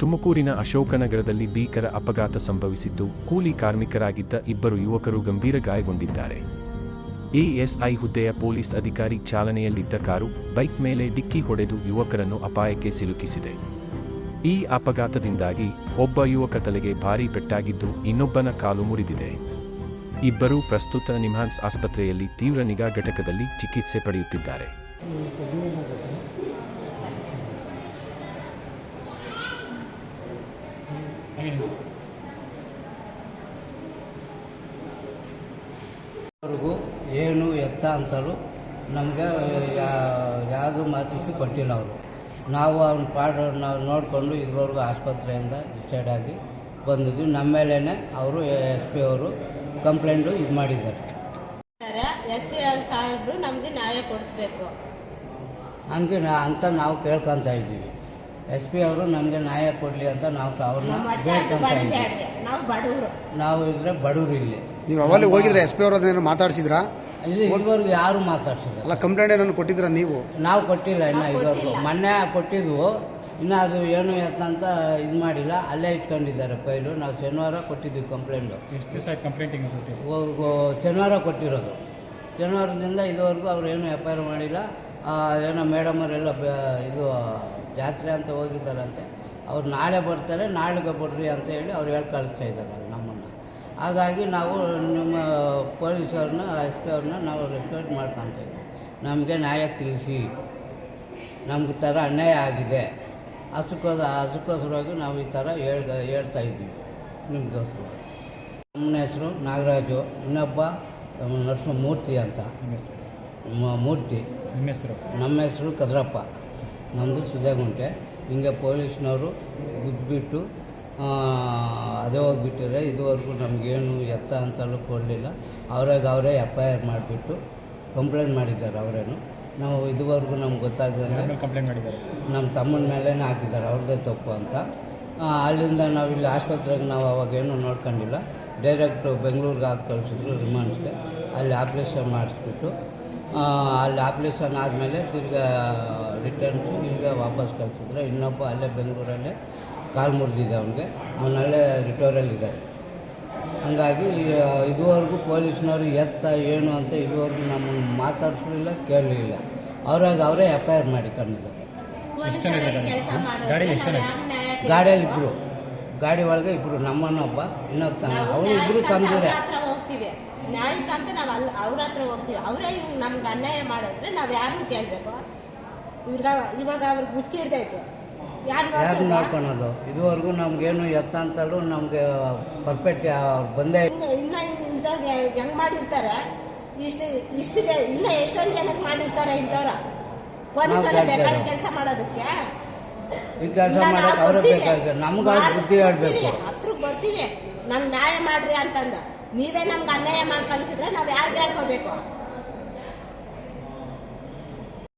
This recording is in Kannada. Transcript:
ತುಮಕೂರಿನ ಅಶೋಕನಗರದಲ್ಲಿ ಭೀಕರ ಅಪಘಾತ ಸಂಭವಿಸಿದ್ದು, ಕೂಲಿ ಕಾರ್ಮಿಕರಾಗಿದ್ದ ಇಬ್ಬರು ಯುವಕರು ಗಂಭೀರ ಗಾಯಗೊಂಡಿದ್ದಾರೆ. ಎಎಸ್ಐ ಹುದ್ದೆಯ ಪೊಲೀಸ್ ಅಧಿಕಾರಿ ಚಾಲನೆಯಲ್ಲಿದ್ದ ಕಾರು ಬೈಕ್ ಮೇಲೆ ಡಿಕ್ಕಿ ಹೊಡೆದು ಯುವಕರನ್ನು ಅಪಾಯಕ್ಕೆ ಸಿಲುಕಿಸಿದೆ. ಈ ಅಪಘಾತದಿಂದಾಗಿ ಒಬ್ಬ ಯುವಕ ತಲೆಗೆ ಭಾರೀ ಪೆಟ್ಟಾಗಿದ್ದು, ಇನ್ನೊಬ್ಬನ ಕಾಲು ಮುರಿದಿದೆ. ಇಬ್ಬರೂ ಪ್ರಸ್ತುತ ನಿಮ್ಹಾನ್ಸ್ ಆಸ್ಪತ್ರೆಯಲ್ಲಿ ತೀವ್ರ ನಿಗಾ ಘಟಕದಲ್ಲಿ ಚಿಕಿತ್ಸೆ ಪಡೆಯುತ್ತಿದ್ದಾರೆ. ವರೆಗೂ ಏನು ಎತ್ತ ಅಂತಲೂ ನಮಗೆ ಯಾವುದು ಮಾತಿಸಿ ಕೊಟ್ಟಿಲ್ಲ ಅವರು. ನಾವು ಅವ್ನ ಪಾಡು ನಾವು ನೋಡಿಕೊಂಡು ಇದುವರೆಗೂ ಆಸ್ಪತ್ರೆಯಿಂದ ಡಿಸೈಡ್ ಆಗಿ ಬಂದಿದ್ವಿ. ನಮ್ಮ ಮೇಲೇ ಅವರು ಎಸ್ ಪಿ ಅವರು ಕಂಪ್ಲೇಂಟು ಇದು ಮಾಡಿದ್ದಾರೆ. ಎಸ್ ಪಿ ಸಾಹೇಬರು ನಮಗೆ ನ್ಯಾಯ ಕೊಡಿಸ್ಬೇಕು. ಹಂಗೆ ನಾ- ಅಂತ ನಾವು ಕೇಳ್ಕೊತಾ ಇದ್ದೀವಿ. ಎಸ್ ಪಿ ಅವರು ನಮಗೆ ನ್ಯಾಯ ಕೊಡಲಿ ಅಂತ ನಾವು ಅವ್ರನ್ನ ಇದ್ದೀವಿ. ನಾವು ಬಡವರು. ನಾವು ಇದ್ರೆ ಬಡವರು ಇಲ್ಲಿ. ನೀವು ಅವಲ್ಲಿ ಹೋಗಿದ್ರೆ ಎಸ್ ಪಿ ಅವ್ರ ಅದನ್ನೇನು ಮಾತಾಡ್ಸಿದ್ರಾ? ಇಲ್ಲಿ ಇದುವರೆಗೂ ಯಾರು ಮಾತಾಡ್ಸಿಲ್ಲ. ಅಲ್ಲ ಕಂಪ್ಲೇಂಟ್ ಏನನ್ನು ಕೊಟ್ಟಿದ್ರ ನೀವು? ನಾವು ಕೊಟ್ಟಿಲ್ಲ ಇನ್ನ ಇದುವರೆಗೂ. ಮೊನ್ನೆ ಕೊಟ್ಟಿದ್ವು. ಇನ್ನು ಅದು ಏನು ಯತ್ನ ಅಂತ ಇದು ಮಾಡಿಲ್ಲ. ಅಲ್ಲೇ ಇಟ್ಕೊಂಡಿದ್ದಾರೆ ಫೈಲು. ನಾವು ಶನಿವಾರ ಕೊಟ್ಟಿದ್ವಿ ಕಂಪ್ಲೇಂಟು. ಎಷ್ಟು ದಿವಸ ಆಯ್ತು ಕಂಪ್ಲೇಂಟಿಂಗ್ ಹೋಗು ಶನಿವಾರ ಕೊಟ್ಟಿರೋದು. ಶನಿವಾರದಿಂದ ಇದುವರೆಗೂ ಅವ್ರು ಏನು ಎಫ್ ಐ ಆರ್ ಮಾಡಿಲ್ಲ. ಆ, ಏನೋ ಮೇಡಮರೆಲ್ಲ ಬ ಇದು ಜಾತ್ರೆ ಅಂತ ಹೋಗಿದ್ದಾರಂತೆ. ಅವ್ರು ನಾಳೆ ಬರ್ತಾರೆ ನಾಳೆಗೆ ಬರ್ರಿ ಅಂತ ಹೇಳಿ ಅವ್ರು ಹೇಳಿ ಕಳಿಸ್ತಾ ಇದ್ದಾರೆ ನಮ್ಮನ್ನು. ಹಾಗಾಗಿ ನಾವು ನಿಮ್ಮ ಪೊಲೀಸವ್ರನ್ನ ಎಸ್ ಪಿ ಅವ್ರನ್ನ ನಾವು ರೆಸ್ಪೆಕ್ಟ್ ಮಾಡ್ಕೊತೀವಿ ಇದ್ದೀವಿ. ನಮಗೆ ನ್ಯಾಯ ತಿಳಿಸಿ. ನಮ್ಗೆ ಈ ಥರ ಅನ್ಯಾಯ ಆಗಿದೆ. ಹಸುಕೋದ ಹಸುಕೋಸ್ಕರವಾಗಿ ನಾವು ಈ ಥರ ಹೇಳ್ ಹೇಳ್ತಾ ಇದ್ದೀವಿ. ನಿಮಗೋಸ್ಕರವಾಗಿ ನಮ್ಮ ಹೆಸರು ನಾಗರಾಜು ಇನ್ನೊಬ್ಬ ನರಸಿಂಹ ಮೂರ್ತಿ ಅಂತ. ಮೂರ್ತಿ. ನಿಮ್ಮ ಹೆಸರು? ನಮ್ಮ ಹೆಸರು ಕದ್ರಪ್ಪ. ನಮ್ಮದು ಸುದೇಗುಂಟೆ ಹಿಂಗೆ ಪೊಲೀಸ್ನವರು ಗುದ್ದುಬಿಟ್ಟು ಅದೇ ಹೋಗ್ಬಿಟ್ಟಿದ್ರೆ ಇದುವರೆಗೂ ನಮಗೇನು ಎತ್ತ ಅಂತಲೂ ಕೊಡಲಿಲ್ಲ. ಅವ್ರಾಗ ಅವರೇ ಎಫ್ ಐ ಆರ್ ಮಾಡಿಬಿಟ್ಟು ಕಂಪ್ಲೇಂಟ್ ಮಾಡಿದ್ದಾರೆ ಅವರೇನು. ನಾವು ಇದುವರೆಗೂ ನಮ್ಗೆ ಗೊತ್ತಾಗದಂಗೆ ಕಂಪ್ಲೇಂಟ್ ಮಾಡಿದ್ದಾರೆ? ನಮ್ಮ ತಮ್ಮನ ಮೇಲೇ ಹಾಕಿದ್ದಾರೆ ಅವ್ರದ್ದೇ ತಪ್ಪು ಅಂತ. ಅಲ್ಲಿಂದ ನಾವು ಇಲ್ಲಿ ಆಸ್ಪತ್ರೆಗೆ ನಾವು ಅವಾಗೇನು ನೋಡ್ಕೊಂಡಿಲ್ಲ. ಡೈರೆಕ್ಟು ಬೆಂಗಳೂರಿಗೆ ಹಾಕಿ ಕಳಿಸಿದ್ರು ರಿಮಾಂಡ್ಸ್ಗೆ. ಅಲ್ಲಿ ಆಪ್ರೇಷನ್ ಮಾಡಿಸ್ಬಿಟ್ಟು ಅಲ್ಲಿ ಆಪ್ರೇಷನ್ ಆದಮೇಲೆ ತಿರ್ಗಾ ರಿಟರ್ನ್ಸು ತಿರ್ಗಾ ವಾಪಸ್ ಕಳಿಸಿದ್ರು. ಇನ್ನೊಬ್ಬ ಅಲ್ಲೇ ಬೆಂಗಳೂರಲ್ಲೇ ಕಾಲು ಮುರಿದಿದೆ ಅವನಿಗೆ. ಅವನಲ್ಲೇ ರಿಟೋರಲ್ಲಿದ್ದಾರೆ ಹಂಗಾಗಿ ಇದುವರೆಗೂ ಪೊಲೀಸ್ನವರು ಎತ್ತ ಏನು ಅಂತ ಇದುವರೆಗೂ ನಮ್ಮನ್ನು ಮಾತಾಡಿಸಲಿಲ್ಲ ಕೇಳಲಿಲ್ಲ. ಅವ್ರಾಗ ಅವರೇ ಎಫ್ ಐ ಆರ್ ಮಾಡಿಕೊಂಡಿದ್ದಾರೆ ಗಾಡಿಯಲ್ಲಿ ಇಬ್ಬರು ಗಾಡಿ ಒಳಗೆ ಇಬ್ಬರು ನಮ್ಮನ್ನೊಬ್ಬ ಇನ್ನೊಬ್ಬ ಅವನು ಇಬ್ಬರು ನ್ಯಾಯಕ್ಕಂತ ತಂದಿದೆ ಹತ್ರ ಹೋಗ್ತೀವಿ. ನ್ಯಾಯಕ್ಕಂತ ನಾವು ಅಲ್ಲಿ ಅವ್ರ ಹತ್ರ ಹೋಗ್ತೀವಿ. ಅವರೇ ನಮ್ಗೆ ಅನ್ಯಾಯ ಮಾಡಿದ್ರೆ ನಾವು ಯಾರು ಕೇಳಬೇಕು? ಇವ್ರ ಇವಾಗ ಅವ್ರಿಗೆ ಮುಚ್ಚಿಡ್ದೈತೆ ಯಾರು ಯಾರು ನೋಡ್ಕೊಳೋದು? ಇದುವರೆಗೂ ನಮ್ಗೇನು ಎತ್ತ ಅಂತಲೂ ನಮಗೆ ಪರ್ಫೆಕ್ಟ್ ಬಂದೇ ಇಲ್ಲ. ಇನ್ನ ಇಂಥವ್ರಿಗೆ ಹೆಂಗ್ ಮಾಡಿರ್ತಾರೆ? ಇಷ್ಟು ಇಷ್ಟು ಇನ್ನ ಎಷ್ಟೊಂದು ಜನಕ್ಕೆ ಮಾಡಿರ್ತಾರೆ ಇಂಥವ್ರ? ಪೊಲೀಸರ ಬೇಕಾದ ಕೆಲಸ ಮಾಡೋದಕ್ಕೆ? ಈ ಕೆಲಸ ಇಲ್ಲ, ಮಾಡೋಕೆ ನಾವು ಅವರೇ. ಬೇಕಾಗಿದೆ ನಮ್ಗೆ ಅವ್ರು ಬುದ್ಧಿ ಹೇಳ್ಬೇಕು. ಹತ್ರಕ್ ಬರ್ತೀವಿ ನಂಗೆ ನ್ಯಾಯ ಮಾಡ್ರಿ ಅಂತಂದ. ನೀವೇ ನಮ್ಗೆ ಅನ್ಯಾಯ ಮಾಡಿ ಕಳಿಸಿದ್ರೆ ನಾವ್ ಯಾರಿಗೆ ಹೇಳ್ಕೋಬೇಕು?